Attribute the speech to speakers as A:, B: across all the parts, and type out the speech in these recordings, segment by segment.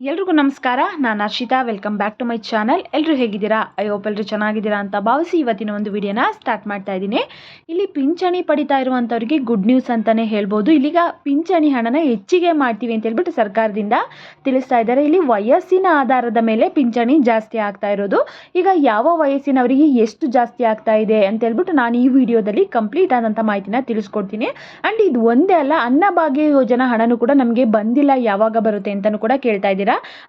A: ಎಲ್ರಿಗೂ ನಮಸ್ಕಾರ. ನಾನು Arshita. Welcome back to my channel ಎಲ್ಲರೂ ಹೇಗಿದ್ದೀರಾ? ಐ ಹೋಪ್ ಎಲ್ಲರೂ ಚೆನ್ನಾಗಿದ್ದೀರಾ ಅಂತ ಭಾವಿಸಿ ಇವತ್ತಿನ ಒಂದು ವಿಡಿಯೋನ ಸ್ಟಾರ್ಟ್ ಮಾಡ್ತಾ ಇದ್ದೀನಿ. ಇಲ್ಲಿ ಪಿಂಚಣಿ ಪಡಿತಾ ಇರುವಂಥವ್ರಿಗೆ ಗುಡ್ ನ್ಯೂಸ್ ಅಂತಲೇ ಹೇಳ್ಬೋದು. ಇಲ್ಲಿಗ ಪಿಂಚಣಿ ಹಣನ ಹೆಚ್ಚಿಗೆ ಮಾಡ್ತೀವಿ ಅಂತ ಹೇಳ್ಬಿಟ್ಟು ಸರ್ಕಾರದಿಂದ ತಿಳಿಸ್ತಾ ಇದ್ದಾರೆ. ಇಲ್ಲಿ ವಯಸ್ಸಿನ ಆಧಾರದ ಮೇಲೆ ಪಿಂಚಣಿ ಜಾಸ್ತಿ ಆಗ್ತಾ ಇರೋದು. ಈಗ ಯಾವ ವಯಸ್ಸಿನವರಿಗೆ ಎಷ್ಟು ಜಾಸ್ತಿ ಆಗ್ತಾ ಇದೆ ಅಂತ ಹೇಳ್ಬಿಟ್ಟು ನಾನು ಈ ವಿಡಿಯೋದಲ್ಲಿ ಕಂಪ್ಲೀಟ್ ಆದಂಥ ಮಾಹಿತಿನ ತಿಳಿಸ್ಕೊಡ್ತೀನಿ. ಆ್ಯಂಡ್ ಇದು ಒಂದೇ ಅಲ್ಲ ಅನ್ನಭಾಗ್ಯ ಯೋಜನಾ ಹಣನೂ ಕೂಡ ನಮಗೆ ಬಂದಿಲ್ಲ ಯಾವಾಗ ಬರುತ್ತೆ ಅಂತಲೂ ಕೂಡ ಕೇಳ್ತಾ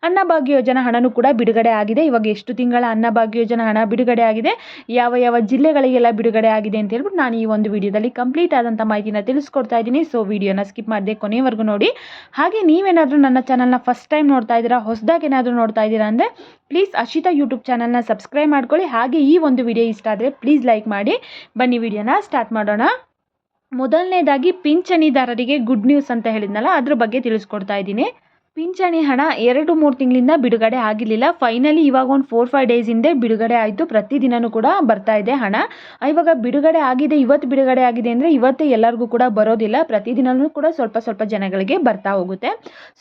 A: ಅನ್ನಭಾಗ್ಯ ಯೋಜನಾ ಹಣನೂ ಕೂಡ ಬಿಡುಗಡೆ ಆಗಿದೆ. ಇವಾಗ ಎಷ್ಟು ತಿಂಗಳ ಅನ್ನಭಾಗ್ಯ ಯೋಜನಾ ಹಣ ಬಿಡುಗಡೆ ಆಗಿದೆ. ಯಾವ ಯಾವ ಜಿಲ್ಲೆಗಳಿಗೆಲ್ಲ ಬಿಡುಗಡೆ ಆಗಿದೆ ಅಂತ ಹೇಳ್ಬಿಟ್ಟು ನಾನು ಈ ಒಂದು ವಿಡಿಯೋದಲ್ಲಿ ಕಂಪ್ಲೀಟ್ ಆದಂಥ ಮಾಹಿತಿನ ತಿಳಿಸ್ಕೊಡ್ತಾ ಇದ್ದೀನಿ. ಸೊ ವಿಡಿಯೋನ ಸ್ಕಿಪ್ ಮಾಡದೆ ಕೊನೆವರೆಗೂ ನೋಡಿ. ಹಾಗೆ ನೀವೇನಾದರೂ ನನ್ನ ಚಾನಲ್ನ ಫಸ್ಟ್ ಟೈಮ್ ನೋಡ್ತಾ ಇದ್ದೀರಾ, ಹೊಸದಾಗಿ ಏನಾದರೂ ನೋಡ್ತಾ ಇದ್ದೀರಾ ಅಂದರೆ ಪ್ಲೀಸ್ ಅಶಿತಾ ಯೂಟ್ಯೂಬ್ ಚಾನಲ್ನ ಸಬ್ಸ್ಕ್ರೈಬ್ ಮಾಡ್ಕೊಳ್ಳಿ. ಹಾಗೆ ಈ ಒಂದು ವಿಡಿಯೋ ಇಷ್ಟ ಆದರೆ ಪ್ಲೀಸ್ ಲೈಕ್ ಮಾಡಿ. ಬನ್ನಿ, ವಿಡಿಯೋನ ಸ್ಟಾರ್ಟ್ ಮಾಡೋಣ. ಮೊದಲನೇದಾಗಿ ಪಿಂಚಣಿದಾರರಿಗೆ ಗುಡ್ ನ್ಯೂಸ್ ಅಂತ ಹೇಳಿದ್ನಲ್ಲ, ಅದ್ರ ಬಗ್ಗೆ ತಿಳಿಸ್ಕೊಡ್ತಾ ಇದ್ದೀನಿ. ಪಿಂಚಣಿ ಹಣ ಎರಡು ಮೂರು ತಿಂಗಳಿಂದ ಬಿಡುಗಡೆ ಆಗಿರಲಿಲ್ಲ. ಫೈನಲಿ ಇವಾಗ ಒಂದು ಫೋರ್ ಫೈವ್ ಡೇಸ್ ಹಿಂದೆ ಬಿಡುಗಡೆ ಆಯಿತು. ಪ್ರತಿದಿನವೂ ಕೂಡ ಬರ್ತಾ ಇದೆ ಹಣ. ಇವಾಗ ಬಿಡುಗಡೆ ಆಗಿದೆ, ಇವತ್ತು ಬಿಡುಗಡೆ ಆಗಿದೆ ಅಂದರೆ ಇವತ್ತೇ ಎಲ್ಲರಿಗೂ ಕೂಡ ಬರೋದಿಲ್ಲ. ಪ್ರತಿದಿನವೂ ಕೂಡ ಸ್ವಲ್ಪ ಸ್ವಲ್ಪ ಜನಗಳಿಗೆ ಬರ್ತಾ ಹೋಗುತ್ತೆ.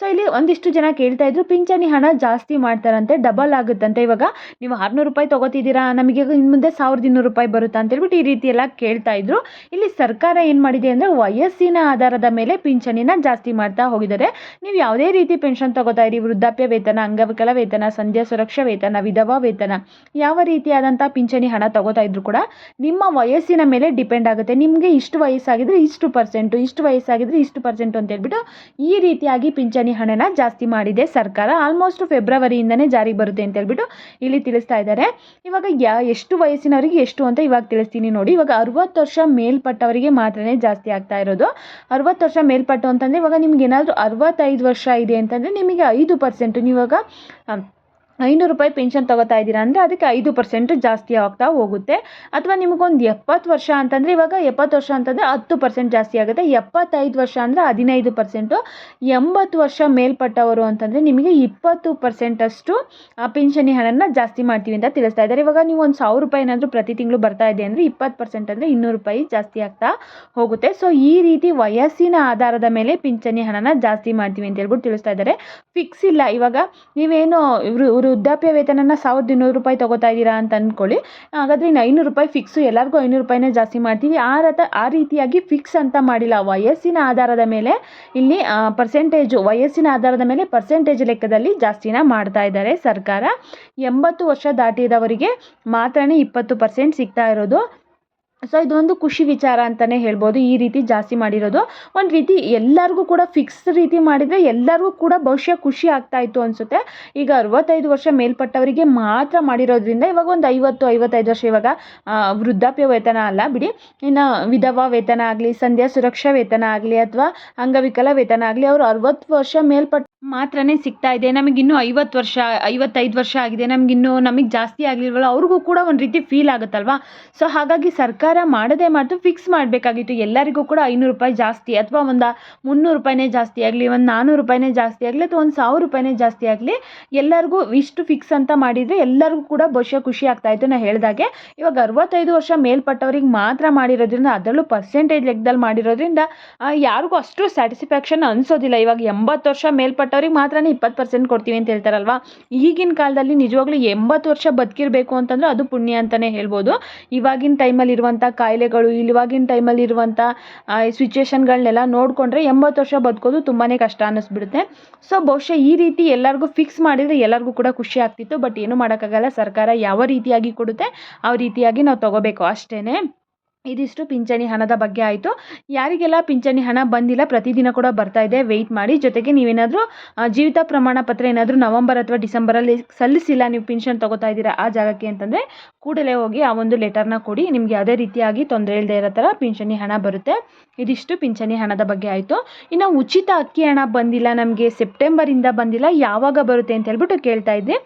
A: ಸೊ ಇಲ್ಲಿ ಒಂದಿಷ್ಟು ಜನ ಕೇಳ್ತಾ ಇದ್ರು, ಪಿಂಚಣಿ ಹಣ ಜಾಸ್ತಿ ಮಾಡ್ತಾರಂತೆ ಡಬಲ್ ಆಗುತ್ತಂತೆ. ಇವಾಗ ನೀವು ಆರುನೂರು ರೂಪಾಯಿ ತೊಗೋತಿದ್ದೀರಾ, ನಮಗೆ ಇನ್ನು ಮುಂದೆ ಸಾವಿರದ ಇನ್ನೂರು ರೂಪಾಯಿ ಬರುತ್ತಾ ಅಂತ ಹೇಳ್ಬಿಟ್ಟು ಈ ರೀತಿ ಎಲ್ಲ ಕೇಳ್ತಾ ಇದ್ರು. ಇಲ್ಲಿ ಸರ್ಕಾರ ಏನು ಮಾಡಿದೆ ಅಂದರೆ ವಯಸ್ಸಿನ ಆಧಾರದ ಮೇಲೆ ಪಿಂಚಣಿನ ಜಾಸ್ತಿ ಮಾಡ್ತಾ ಹೋಗಿದ್ದಾರೆ. ನೀವು ಯಾವುದೇ ರೀತಿ ಪೆನ್ಷನ್ ತಗೋತಾ ಇರಿ ವೃದ್ಧಾಪ್ಯ ವೇತನ, ಅಂಗವಿಕಲ ವೇತನ, ಸಂಧ್ಯಾ ಸುರಕ್ಷಾ ವೇತನ, ವಿಧವಾ ವೇತನ, ಯಾವ ರೀತಿಯಾದಂಥ ಪಿಂಚಣಿ ಹಣ ತಗೋತಾ ಇದ್ರು ಕೂಡ ನಿಮ್ಮ ವಯಸ್ಸಿನ ಮೇಲೆ ಡಿಪೆಂಡ್ ಆಗುತ್ತೆ. ನಿಮಗೆ ಇಷ್ಟು ವಯಸ್ಸಾಗಿದ್ರೆ ಇಷ್ಟು ಪರ್ಸೆಂಟು, ಇಷ್ಟು ವಯಸ್ಸಾಗಿದ್ರೆ ಇಷ್ಟು ಪರ್ಸೆಂಟು ಅಂತ ಹೇಳ್ಬಿಟ್ಟು ಈ ರೀತಿಯಾಗಿ ಪಿಂಚಣಿ ಹಣನ ಜಾಸ್ತಿ ಮಾಡಿದೆ ಸರ್ಕಾರ. ಆಲ್ಮೋಸ್ಟ್ ಫೆಬ್ರವರಿಯಿಂದನೇ ಜಾರಿಗೆ ಬರುತ್ತೆ ಅಂತ ಹೇಳ್ಬಿಟ್ಟು ಇಲ್ಲಿ ತಿಳಿಸ್ತಾ ಇದ್ದಾರೆ. ಇವಾಗ ಎಷ್ಟು ವಯಸ್ಸಿನವರಿಗೆ ಎಷ್ಟು ಅಂತ ಇವಾಗ ತಿಳಿಸ್ತೀನಿ ನೋಡಿ. ಇವಾಗ ಅರವತ್ತು ವರ್ಷ ಮೇಲ್ಪಟ್ಟವರಿಗೆ ಮಾತ್ರನೇ ಜಾಸ್ತಿ ಆಗ್ತಾ ಇರೋದು. ಅರವತ್ತು ವರ್ಷ ಮೇಲ್ಪಟ್ಟು ಅಂತಂದರೆ ಇವಾಗ ನಿಮ್ಗೆ ಏನಾದರೂ ಅರವತ್ತೈದು ವರ್ಷ ಇದೆ ಅಂತಂದರೆ ನಿಮಗೆ ಐದು ಪರ್ಸೆಂಟು ನೀವಾಗ ಐನೂರು ರೂಪಾಯಿ ಪೆನ್ಷನ್ ತೊಗೋತಾ ಇದ್ದೀರಾ ಅಂದರೆ ಅದಕ್ಕೆ ಐದು ಪರ್ಸೆಂಟ್ ಜಾಸ್ತಿ ಆಗ್ತಾ ಹೋಗುತ್ತೆ. ಅಥವಾ ನಿಮಗೊಂದು ಎಪ್ಪತ್ತು ವರ್ಷ ಅಂತಂದರೆ ಇವಾಗ ಎಪ್ಪತ್ತು ವರ್ಷ ಅಂತಂದರೆ ಹತ್ತು ಪರ್ಸೆಂಟ್ ಜಾಸ್ತಿ ಆಗುತ್ತೆ. ಎಪ್ಪತ್ತೈದು ವರ್ಷ ಅಂದರೆ ಹದಿನೈದು ಪರ್ಸೆಂಟು ಎಂಬತ್ತು ವರ್ಷ ಮೇಲ್ಪಟ್ಟವರು ಅಂತಂದರೆ ನಿಮಗೆ ಇಪ್ಪತ್ತು ಪರ್ಸೆಂಟಷ್ಟು ಪಿಂಚಣಿ ಹಣನ ಜಾಸ್ತಿ ಮಾಡ್ತೀವಿ ಅಂತ ತಿಳಿಸ್ತಾ ಇದ್ದಾರೆ. ಇವಾಗ ನೀವು ಒಂದು ಸಾವಿರ ರೂಪಾಯಿ ಏನಾದರೂ ಪ್ರತಿ ತಿಂಗಳು ಬರ್ತಾ ಇದೆ ಅಂದರೆ ಇಪ್ಪತ್ತು ಪರ್ಸೆಂಟ್ ಅಂದರೆ ಇನ್ನೂರು ರೂಪಾಯಿ ಜಾಸ್ತಿ ಆಗ್ತಾ ಹೋಗುತ್ತೆ. ಸೊ ಈ ರೀತಿ ವಯಸ್ಸಿನ ಆಧಾರದ ಮೇಲೆ ಪಿಂಚಣಿ ಹಣನ ಜಾಸ್ತಿ ಮಾಡ್ತೀವಿ ಅಂತ ಹೇಳ್ಬಿಟ್ಟು ತಿಳಿಸ್ತಾ ಇದ್ದಾರೆ. ಫಿಕ್ಸ್ ಇಲ್ಲ. ಇವಾಗ ನೀವೇನು ಇವರು ವೃದ್ಧಾಪ್ಯ ವೇತನನ ಸಾವಿರದ ಇನ್ನೂರು ರೂಪಾಯಿ ತೊಗೋತಾ ಇದ್ದೀರಾ ಅಂತ ಅಂದ್ಕೊಳ್ಳಿ ಹಾಗಾದರೆ ಇನ್ನು ಐನೂರು ರೂಪಾಯಿ ಫಿಕ್ಸು ಎಲ್ಲರಿಗೂ ಐನೂರು ರೂಪಾಯಿನೇ ಜಾಸ್ತಿ ಮಾಡ್ತೀವಿ. ಆ ರಥ, ಆ ರೀತಿಯಾಗಿ ಫಿಕ್ಸ್ ಅಂತ ಮಾಡಿಲ್ಲ. ವಯಸ್ಸಿನ ಆಧಾರದ ಮೇಲೆ ಇಲ್ಲಿ ಪರ್ಸೆಂಟೇಜು ವಯಸ್ಸಿನ ಆಧಾರದ ಮೇಲೆ ಪರ್ಸೆಂಟೇಜ್ ಲೆಕ್ಕದಲ್ಲಿ ಜಾಸ್ತಿನ ಮಾಡ್ತಾ ಇದ್ದಾರೆ ಸರ್ಕಾರ. ಎಂಬತ್ತು ವರ್ಷ ದಾಟಿದವರಿಗೆ ಮಾತ್ರನೇ ಇಪ್ಪತ್ತು ಪರ್ಸೆಂಟ್ ಸಿಗ್ತಾ ಇರೋದು. ಸೊ ಇದೊಂದು ಖುಷಿ ವಿಚಾರ ಅಂತಲೇ ಹೇಳ್ಬೋದು. ಈ ರೀತಿ ಜಾಸ್ತಿ ಮಾಡಿರೋದು. ಒಂದು ರೀತಿ ಎಲ್ಲರಿಗೂ ಕೂಡ ಫಿಕ್ಸ್ ರೀತಿ ಮಾಡಿದರೆ ಎಲ್ಲರಿಗೂ ಕೂಡ ಬಹುಶಃ ಖುಷಿ ಆಗ್ತಾಯಿತ್ತು ಅನಿಸುತ್ತೆ. ಈಗ ಅರವತ್ತೈದು ವರ್ಷ ಮೇಲ್ಪಟ್ಟವರಿಗೆ ಮಾತ್ರ ಮಾಡಿರೋದ್ರಿಂದ ಇವಾಗ ಒಂದು ಐವತ್ತು, ಐವತ್ತೈದು ವರ್ಷ ಇವಾಗ ವೃದ್ಧಾಪ್ಯ ವೇತನ ಅಲ್ಲ ಬಿಡಿ. ಇನ್ನು ವಿಧವಾ ವೇತನ ಆಗಲಿ, ಸಂಧ್ಯಾ ಸುರಕ್ಷಾ ವೇತನ ಆಗಲಿ ಅಥವಾ ಅಂಗವಿಕಲ ವೇತನ ಆಗಲಿ, ಅವರು ಅರವತ್ತು ವರ್ಷ ಮೇಲ್ಪಟ್ಟ ಮಾತ್ರನೇ ಸಿಗ್ತಾ ಇದೆ. ನಮಗಿನ್ನೂ ಐವತ್ತು ವರ್ಷ, ಐವತ್ತೈದು ವರ್ಷ ಆಗಿದೆ. ನಮಗಿನ್ನೂ ನಮಗೆ ಜಾಸ್ತಿ ಆಗಲಿಲ್ವಲ್ಲ, ಅವ್ರಿಗೂ ಕೂಡ ಒಂದು ರೀತಿ ಫೀಲ್ ಆಗುತ್ತಲ್ವಾ? ಸೊ ಹಾಗಾಗಿ ಸರ್ಕಾರ ಮಾಡದೇ ಮಾತ್ರ ಫಿಕ್ಸ್ ಮಾಡಬೇಕಾಗಿತ್ತು. ಎಲ್ಲರಿಗೂ ಕೂಡ ಐನೂರು ರೂಪಾಯಿ ಜಾಸ್ತಿ ಅಥವಾ ಒಂದು ಮುನ್ನೂರು ರೂಪಾಯಿನೇ ಜಾಸ್ತಿ ಆಗಲಿ, ಒಂದು ನಾನ್ನೂರು ರೂಪಾಯಿನೇ ಜಾಸ್ತಿ ಆಗಲಿ ಅಥವಾ ಒಂದು ಸಾವಿರ ರೂಪಾಯಿನೇ ಜಾಸ್ತಿ ಆಗಲಿ, ಎಲ್ಲರಿಗೂ ಇಷ್ಟು ಫಿಕ್ಸ್ ಅಂತ ಮಾಡಿದರೆ ಎಲ್ಲರಿಗೂ ಕೂಡ ಬಹುಶಃ ಖುಷಿ ಆಗ್ತಾಯಿತ್ತು ನಾನು ಹೇಳಿದಾಗೆ. ಇವಾಗ ಅರವತ್ತೈದು ವರ್ಷ ಮೇಲ್ಪಟ್ಟವ್ರಿಗೆ ಮಾತ್ರ ಮಾಡಿರೋದ್ರಿಂದ, ಅದರಲ್ಲೂ ಪರ್ಸೆಂಟೇಜ್ ಲೆಕ್ಕದಲ್ಲಿ ಮಾಡಿರೋದ್ರಿಂದ ಯಾರಿಗೂ ಅಷ್ಟು ಸ್ಯಾಟಿಸ್ಫ್ಯಾಕ್ಷನ್ ಅನಿಸೋದಿಲ್ಲ. ಇವಾಗ ಎಂಬತ್ತು ವರ್ಷ ಮೇಲ್ಪಟ್ಟವ್ರಿಗೆ ಮಾತ್ರನೇ ಇಪ್ಪತ್ತು ಪರ್ಸೆಂಟ್ ಕೊಡ್ತೀವಿ ಅಂತ ಹೇಳ್ತಾರಲ್ವಾ? ಈಗಿನ ಕಾಲದಲ್ಲಿ ನಿಜವಾಗ್ಲೂ ಎಂಬತ್ತು ವರ್ಷ ಬದುಕಿರಬೇಕು ಅಂತಂದ್ರೆ ಅದು ಪುಣ್ಯ ಅಂತಲೇ ಹೇಳ್ಬೋದು. ಇವಾಗಿನ ಟೈಮಲ್ಲಿ ಇರುವಂಥ ಕಾಯಿಲೆಗಳು, ಇವಾಗಿನ ಟೈಮಲ್ಲಿ ಇರುವಂಥ ಸಿಚುವೇಶನ್ಗಳನ್ನೆಲ್ಲ ನೋಡಿಕೊಂಡ್ರೆ ಎಂಬತ್ತು ವರ್ಷ ಬದುಕೋದು ತುಂಬಾ ಕಷ್ಟ ಅನ್ನಿಸ್ಬಿಡುತ್ತೆ. ಸೊ ಬಹುಶಃ ಈ ರೀತಿ ಎಲ್ಲರಿಗೂ ಫಿಕ್ಸ್ ಮಾಡಿದರೆ ಎಲ್ಲರಿಗೂ ಕೂಡ ಖುಷಿ ಆಗ್ತಿತ್ತು. ಬಟ್ ಏನು ಮಾಡೋಕ್ಕಾಗಲ್ಲ. ಸರ್ಕಾರ ಯಾವ ರೀತಿಯಾಗಿ ಕೊಡುತ್ತೆ, ಆ ರೀತಿಯಾಗಿ ನಾವು ತಗೋಬೇಕು ಅಷ್ಟೇ ಇದಿಷ್ಟು ಪಿಂಚಣಿ ಹಣದ ಬಗ್ಗೆ ಆಯಿತು. ಯಾರಿಗೆಲ್ಲ ಪಿಂಚಣಿ ಹಣ ಬಂದಿಲ್ಲ, ಪ್ರತಿದಿನ ಕೂಡ ಬರ್ತಾ ಇದೆ. ವೆಯ್ಟ್ ಮಾಡಿ. ಜೊತೆಗೆ ನೀವೇನಾದರೂ ಜೀವಿತ ಪ್ರಮಾಣ ಪತ್ರ ಏನಾದರೂ ನವಂಬರ್ ಅಥವಾ ಡಿಸೆಂಬರಲ್ಲಿ ಸಲ್ಲಿಸಿಲ್ಲ, ನೀವು ಪಿನ್ಷನ್ ತೊಗೋತಾ ಇದ್ದೀರಾ ಆ ಜಾಗಕ್ಕೆ ಅಂತಂದರೆ, ಕೂಡಲೇ ಹೋಗಿ ಆ ಒಂದು ಲೆಟರ್ನ ಕೊಡಿ. ನಿಮಗೆ ಯಾವುದೇ ರೀತಿಯಾಗಿ ತೊಂದರೆ ಇಲ್ಲದೆ ಇರೋ ಥರ ಪಿಂಚಣಿ ಹಣ ಬರುತ್ತೆ. ಇದಿಷ್ಟು ಪಿಂಚಣಿ ಹಣದ ಬಗ್ಗೆ ಆಯಿತು. ಇನ್ನು ಉಚಿತ ಅಕ್ಕಿ ಹಣ ಬಂದಿಲ್ಲ, ನಮಗೆ ಸೆಪ್ಟೆಂಬರಿಂದ ಬಂದಿಲ್ಲ, ಯಾವಾಗ ಬರುತ್ತೆ ಅಂತ ಹೇಳ್ಬಿಟ್ಟು ಕೇಳ್ತಾ ಇದ್ದೆ.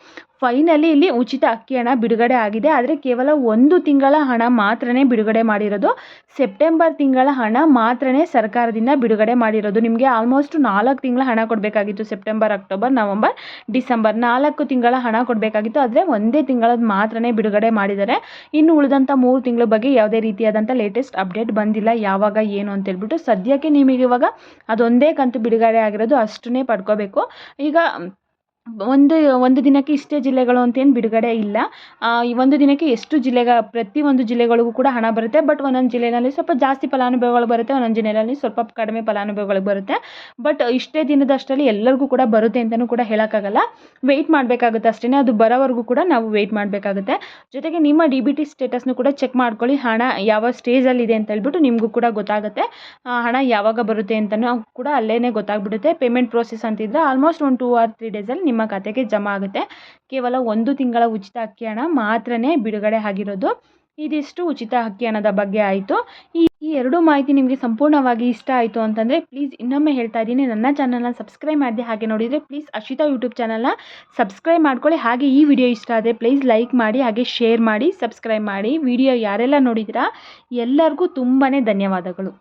A: ಫೈನಲಿ ಇಲ್ಲಿ ಉಚಿತ ಅಕ್ಕಿ ಹಣ ಬಿಡುಗಡೆ ಆಗಿದೆ. ಆದರೆ ಕೇವಲ ಒಂದು ತಿಂಗಳ ಹಣ ಮಾತ್ರನೇ ಬಿಡುಗಡೆ ಮಾಡಿರೋದು. ಸೆಪ್ಟೆಂಬರ್ ತಿಂಗಳ ಹಣ ಮಾತ್ರನೇ ಸರ್ಕಾರದಿಂದ ಬಿಡುಗಡೆ ಮಾಡಿರೋದು. ನಿಮಗೆ ಆಲ್ಮೋಸ್ಟ್ ನಾಲ್ಕು ತಿಂಗಳ ಹಣ ಕೊಡಬೇಕಾಗಿತ್ತು ಸೆಪ್ಟೆಂಬರ್ ಅಕ್ಟೋಬರ್ ನವಂಬರ್ ಡಿಸೆಂಬರ್ ನಾಲ್ಕು ತಿಂಗಳ ಹಣ ಕೊಡಬೇಕಾಗಿತ್ತು. ಆದರೆ ಒಂದೇ ತಿಂಗಳದ್ದು ಮಾತ್ರನೇ ಬಿಡುಗಡೆ ಮಾಡಿದ್ದಾರೆ. ಇನ್ನು ಉಳಿದಂಥ ಮೂರು ತಿಂಗಳ ಬಗ್ಗೆ ಯಾವುದೇ ರೀತಿಯಾದಂಥ ಲೇಟೆಸ್ಟ್ ಅಪ್ಡೇಟ್ ಬಂದಿಲ್ಲ. ಯಾವಾಗ, ಏನು ಅಂತ ಹೇಳ್ಬಿಟ್ಟು ಸದ್ಯಕ್ಕೆ ನಿಮಗೆ ಇವಾಗ ಅದೊಂದೇ ಕಂತು ಬಿಡುಗಡೆ ಆಗಿರೋದು ಅಷ್ಟನ್ನೇ ಪಡ್ಕೋಬೇಕು. ಈಗ ಒಂದು ಒಂದು ದಿನಕ್ಕೆ ಇಷ್ಟೇ ಜಿಲ್ಲೆಗಳು ಅಂತೇನು ಬಿಡುಗಡೆ ಇಲ್ಲ. ಈ ಒಂದು ದಿನಕ್ಕೆ ಎಷ್ಟು ಜಿಲ್ಲೆಗ, ಪ್ರತಿ ಒಂದು ಜಿಲ್ಲೆಗಳಿಗೂ ಕೂಡ ಹಣ ಬರುತ್ತೆ. ಬಟ್ ಒಂದೊಂದು ಜಿಲ್ಲೆಯಲ್ಲಿ ಸ್ವಲ್ಪ ಜಾಸ್ತಿ ಫಲಾನುಭವಿಗಳು ಬರುತ್ತೆ, ಒಂದೊಂದು ಜಿಲ್ಲೆಯಲ್ಲಿ ಸ್ವಲ್ಪ ಕಡಿಮೆ ಫಲಾನುಭವಿಗಳು ಬರುತ್ತೆ. ಬಟ್ ಇಷ್ಟೇ ದಿನದಷ್ಟರಲ್ಲಿ ಎಲ್ಲರಿಗೂ ಕೂಡ ಬರುತ್ತೆ ಅಂತಲೂ ಕೂಡ ಹೇಳೋಕ್ಕಾಗಲ್ಲ. ವೆಯ್ಟ್ ಮಾಡಬೇಕಾಗುತ್ತೆ ಅಷ್ಟೇ ಅದು ಬರೋವರೆಗೂ ಕೂಡ ನಾವು ವೆಯ್ಟ್ ಮಾಡಬೇಕಾಗುತ್ತೆ. ಜೊತೆಗೆ ನಿಮ್ಮ ಡಿ ಬಿ ಟಿ ಸ್ಟೇಟಸ್ನು ಕೂಡ ಚೆಕ್ ಮಾಡ್ಕೊಳ್ಳಿ. ಹಣ ಯಾವ ಸ್ಟೇಜಲ್ಲಿದೆ ಅಂತ ಹೇಳ್ಬಿಟ್ಟು ನಿಮಗೂ ಕೂಡ ಗೊತ್ತಾಗುತ್ತೆ. ಹಣ ಯಾವಾಗ ಬರುತ್ತೆ ಅಂತಲೂ ಕೂಡ ಅಲ್ಲೇ ಗೊತ್ತಾಗ್ಬಿಡುತ್ತೆ. ಪೇಮೆಂಟ್ ಪ್ರೋಸೆಸ್ ಅಂತಿದ್ರೆ ಆಲ್ಮೋಸ್ಟ್ ಒಂದು ಟೂ ಆರ್ ತ್ರೀ ಡೇಸಲ್ಲಿ ನಿಮ್ಮ ಖಾತೆಗೆ ಜಮಾ ಆಗುತ್ತೆ. ಕೇವಲ ಒಂದು ತಿಂಗಳ ಉಚಿತ ಅಕ್ಕಿ ಹಣ ಮಾತ್ರನೇ ಬಿಡುಗಡೆ ಆಗಿರೋದು. ಇದಿಷ್ಟು ಉಚಿತ ಅಕ್ಕಿ ಹಣದ ಬಗ್ಗೆ ಆಯಿತು. ಈ ಈ ಎರಡು ಮಾಹಿತಿ ನಿಮಗೆ ಸಂಪೂರ್ಣವಾಗಿ ಇಷ್ಟ ಆಯಿತು ಅಂತಂದರೆ ಪ್ಲೀಸ್ ಇನ್ನೊಮ್ಮೆ ಹೇಳ್ತಾ ಇದ್ದೀನಿ. ನನ್ನ ಚಾನಲ್ನ ಸಬ್ಸ್ಕ್ರೈಬ್ ಮಾಡಿದೆ ಹಾಗೆ ನೋಡಿದರೆ ಪ್ಲೀಸ್ ಅಶಿತಾ ಯೂಟ್ಯೂಬ್ ಚಾನಲ್ನ ಸಬ್ಸ್ಕ್ರೈಬ್ ಮಾಡ್ಕೊಳ್ಳಿ. ಹಾಗೆ ಈ ವಿಡಿಯೋ ಇಷ್ಟ ಆದರೆ ಪ್ಲೀಸ್ ಲೈಕ್ ಮಾಡಿ, ಹಾಗೆ ಶೇರ್ ಮಾಡಿ ಸಬ್ಸ್ಕ್ರೈಬ್ ಮಾಡಿ. ವಿಡಿಯೋ ಯಾರೆಲ್ಲ ನೋಡಿದಿರಾ ಎಲ್ಲರಿಗೂ ತುಂಬಾ ಧನ್ಯವಾದಗಳು.